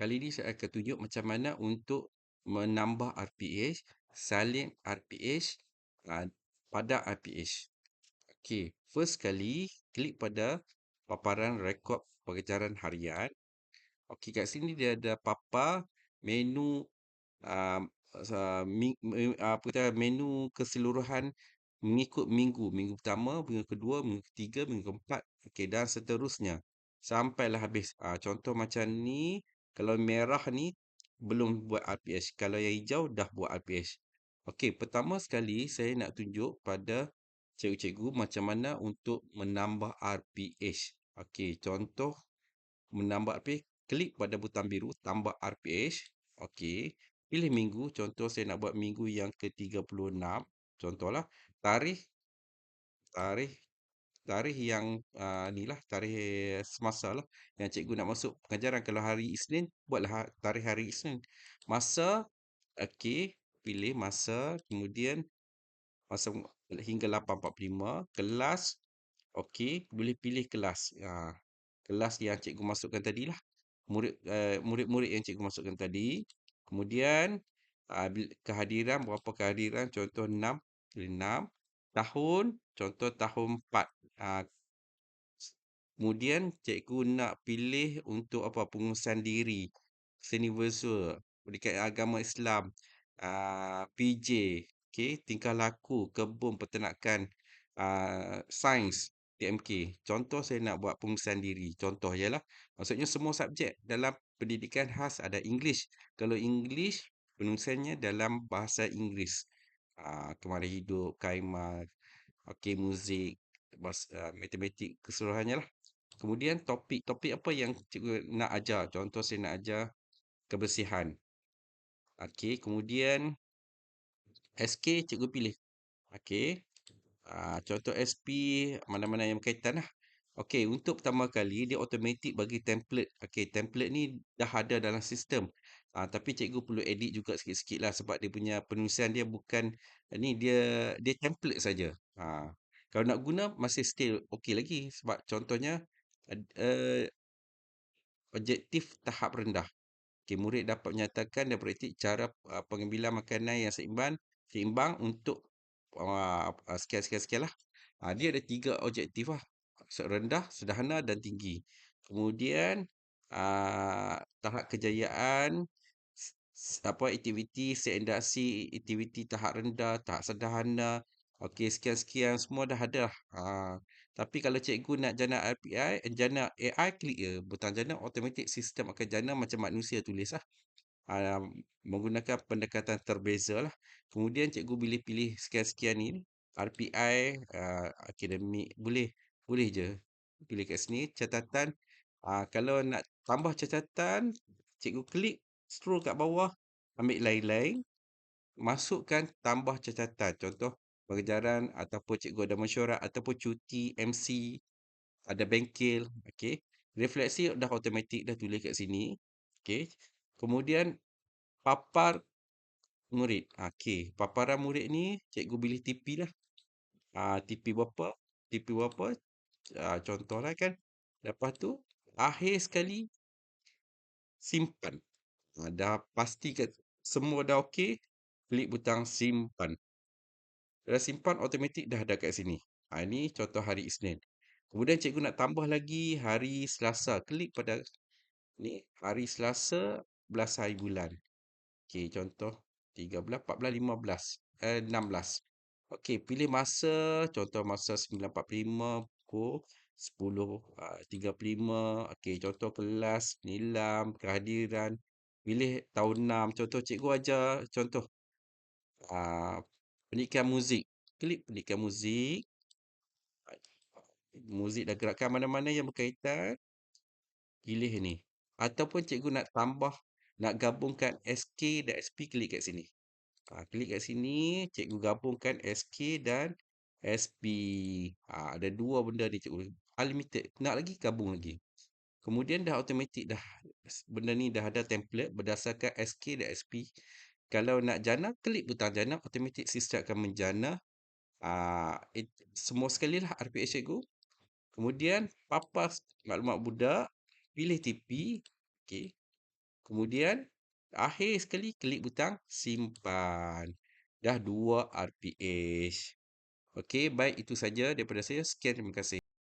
Kali ni saya akan tunjuk macam mana untuk menambah RPH, salin RPH uh, pada RPH. Okey, first kali klik pada paparan rekod pengejaran harian. Okey, kat sini dia ada papar menu uh, apa kata menu keseluruhan mengikut minggu, minggu pertama, minggu kedua, minggu ketiga, minggu keempat, okey dan seterusnya sampailah habis. Uh, contoh macam ni kalau merah ni belum buat RPH. Kalau yang hijau dah buat RPH. Okey, pertama sekali saya nak tunjuk pada cikgu-cikgu macam mana untuk menambah RPH. Okey, contoh menambah RPH, klik pada butang biru tambah RPH. Okey, pilih minggu. Contoh saya nak buat minggu yang ke-36. Contohlah tarikh tarikh tarikh yang uh, ni lah tarikh semasa lah yang cikgu nak masuk pengajaran. Kalau hari Isnin buatlah ha, tarikh hari Isnin. Masa okey pilih masa kemudian masa hingga 8.45 kelas okey boleh pilih kelas. Uh, kelas yang cikgu masukkan tadi lah. Murid uh, murid-murid yang cikgu masukkan tadi. Kemudian uh, kehadiran berapa kehadiran? Contoh 6 6 tahun contoh tahun 4 Uh, kemudian cikgu nak pilih untuk apa pengurusan diri seni visual pendidikan agama Islam. Uh, PJ okey tingkah laku kebun peternakan uh, sains TMK contoh saya nak buat pengurusan diri contoh ialah maksudnya semua subjek dalam pendidikan khas ada English. Kalau English penulisannya dalam bahasa Inggeris. Uh, kemarin hidup kaimat okey muzik uh, matematik keseluruhannya lah. Kemudian topik, topik apa yang cikgu nak ajar? Contoh saya nak ajar kebersihan. Okey, kemudian SK cikgu pilih. Okey. Uh, contoh SP mana-mana yang berkaitan lah. Okey, untuk pertama kali dia automatik bagi template. Okey, template ni dah ada dalam sistem. Uh, tapi cikgu perlu edit juga sikit-sikit lah sebab dia punya penulisan dia bukan ni dia dia template saja. Uh, kalau nak guna masih still okey lagi sebab contohnya uh, objektif tahap rendah. Okey, murid dapat menyatakan dan praktik cara uh, pengambilan makanan yang seimbang, seimbang untuk uh, sekian-sekian-sekian lah. Uh, dia ada tiga objektif lah. Rendah, sederhana dan tinggi. Kemudian uh, tahap kejayaan, apa aktiviti seendasi, aktiviti tahap rendah, tahap sederhana, Okey, sekian-sekian semua dah ada. Ha, tapi kalau cikgu nak jana RPI, jana AI, klik je. Butang jana, automatik sistem akan jana macam manusia tulis lah. Ha, menggunakan pendekatan terbeza lah. Kemudian cikgu boleh pilih sekian-sekian ni. RPI, uh, akademik, boleh. Boleh je. Pilih kat sini, catatan. Ha, kalau nak tambah catatan, cikgu klik, scroll kat bawah, ambil lain-lain. Masukkan tambah catatan. Contoh, pengejaran ataupun cikgu ada mesyuarat ataupun cuti MC ada bengkel okey refleksi dah automatik dah tulis kat sini okey kemudian papar murid okey paparan murid ni cikgu pilih TP lah. Ha, TP berapa? TP berapa? Ha, contohlah kan. Lepas tu akhir sekali simpan. Ha, dah pastikan semua dah okey klik butang simpan Dah simpan automatik dah ada kat sini. Ha, ini contoh hari Isnin. Kemudian cikgu nak tambah lagi hari Selasa. Klik pada ni hari Selasa belas hari bulan. Okey, contoh 13, 14, 15, eh, 16. Okey, pilih masa. Contoh masa 9.45 pukul 10, uh, 35. Okey, contoh kelas, nilam, kehadiran. Pilih tahun 6. Contoh cikgu ajar. Contoh. Uh, pendidikan muzik. Klik pendidikan muzik. Muzik dah gerakkan mana-mana yang berkaitan. Pilih ni. Ataupun cikgu nak tambah, nak gabungkan SK dan SP, klik kat sini. Ha, klik kat sini, cikgu gabungkan SK dan SP. Ha, ada dua benda ni cikgu. Unlimited. Nak lagi, gabung lagi. Kemudian dah automatik dah. Benda ni dah ada template berdasarkan SK dan SP. Kalau nak jana, klik butang jana, automatik sistem akan menjana uh, it, semua sekali lah RPH cikgu. Kemudian, papas maklumat budak, pilih TP. Okay. Kemudian, akhir sekali klik butang simpan. Dah 2 RPH. Okey, baik itu saja daripada saya. Sekian, terima kasih.